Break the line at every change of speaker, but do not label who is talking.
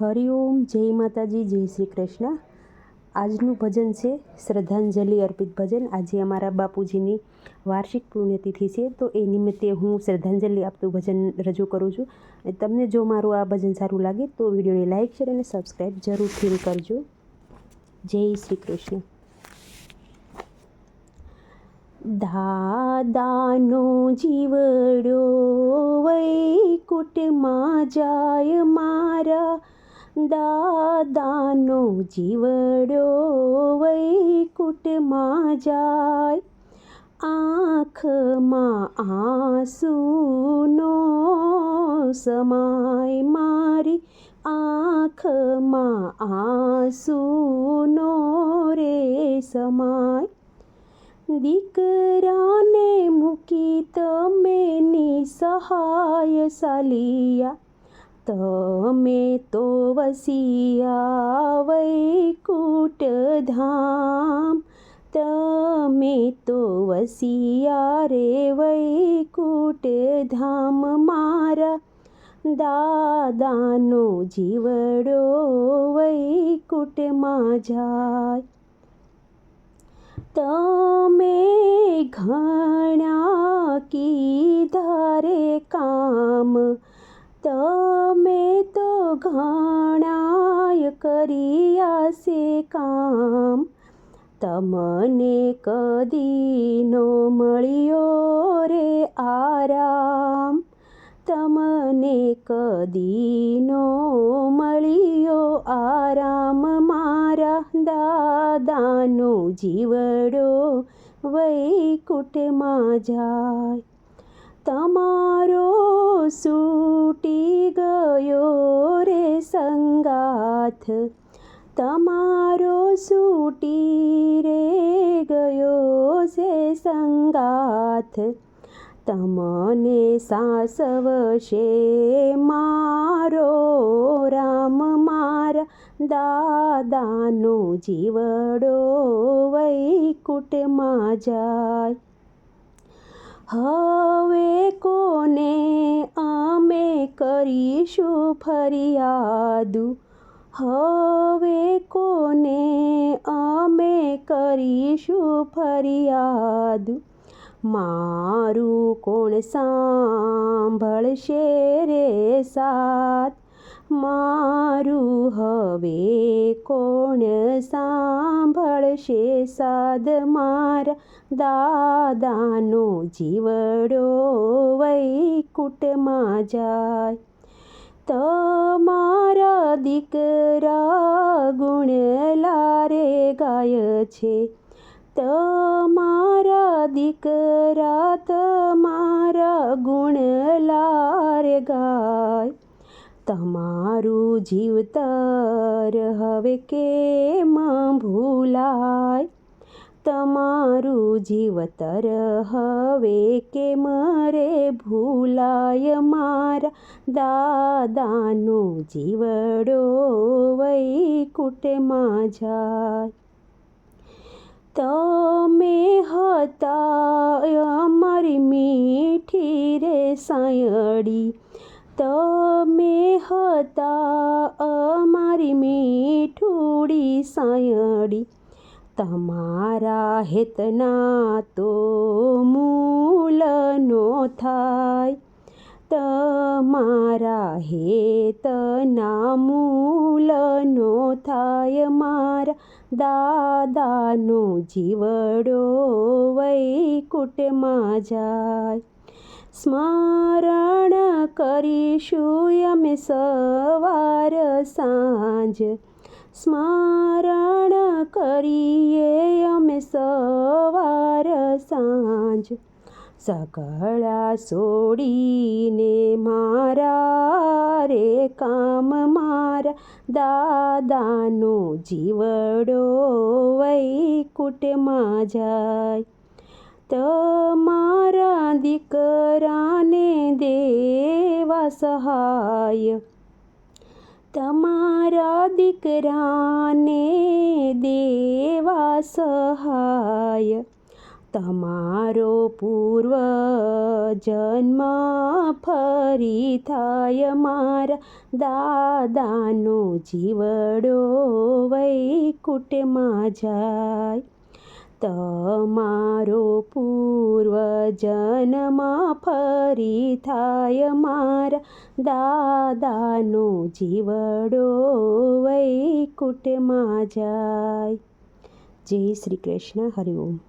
હરિઓમ જય માતાજી, જય શ્રી કૃષ્ણ. આજનું ભજન છે શ્રદ્ધાંજલિ અર્પિત ભજન. આજે અમારા બાપુજીની વાર્ષિક પુણ્યતિથિ છે, તો એ નિમિત્તે હું શ્રદ્ધાંજલિ આપતું ભજન રજૂ કરું છું. અને તમને જો મારું આ ભજન સારું લાગે, તો વિડીયોને લાઇક શેર અને સબસ્ક્રાઈબ જરૂરથી કરજો. જય શ્રી કૃષ્ણ. દાદાનો જીવડો વૈકુટમાં જાય મારા દાદાનો જીવડો વૈકુટમાં જાય. આંખમાં આંસુનો સમાય મારી. આંખમાં આંસુનો રે સમાય. દીકરાને મૂકી તમે નિસહાય સાલિયા. તમે તો વસિયા વૈકુટ ધામ તમે તો વસિયા રે વૈકુટ ધામ મારા દાદાનો જીવડો વૈકુટમાં જાય. તમે ઘણા કીધા રે કામ ઘણાય કર્યા છે કામ. તમને કદીનો મળ્યો રે આરામ. તમને કદીનો મળ્યો આરામ. મારા દાદાનો જીવડો વૈકુટમાં જાય. તમારો સૂટી ગયો રે સંગાથ તમારો સૂટી રે ગયો છે સંગાથ તમને સાસવશે મારો રામ મારા દાદાનો જીવડો વૈકુટમાં જાય હવે કોને અમે કરીશું ફરિયાદુ? હવે કોને અમે કરીશું ફરિયાદુ? મારું કોણ સાંભળશે રે સાથ? મારું હવે કોણ સાંભળશે સાદ મારા દાદાનો જીવડો વૈકુટમાં જાય. તમારા દીકરા ગુણલા રે ગાય છે. તમારા દીકરા તમારા ગુણલા રે ગાય. તમારું જીવતર હવે કેમ ભૂલાય? તમારું જીવતર હવે કેમ રે ભૂલાય? મારા દાદાનો જીવડો વૈકુટમાં જાય. તમે હતા અમારી મીઠી રે સાયડી. તમે હતા અમારી મીઠુડી સાયડી. તમારા હેતના તો મૂલ નો થાય. તમારા હેતના મૂલ નો થાય. મારા દાદાનો જીવડો વૈકુટમાં જાય. સ્મરણ કરીશું અમે સવાર સાંજ. સ્મરણ કરીએ અમે સવાર સાંજ. સકળા છોડીને મારા રે કામ મારા દાદાનો જીવડો વૈકુટમાં જાય. તમારા દીકરાને દેવા સહાય. તમારા દીકરાને દેવા સહાય. તમારો પૂર્વ જન્મ ફરી થાય મારા દાદાનો જીવડો વૈકુટમાં જાય. તમારો પૂર્વ જન્મા ફરી થાય મારા દાદાનો જીવડો વૈકુટમાં જાય જય શ્રી કૃષ્ણ હરિ ઓમ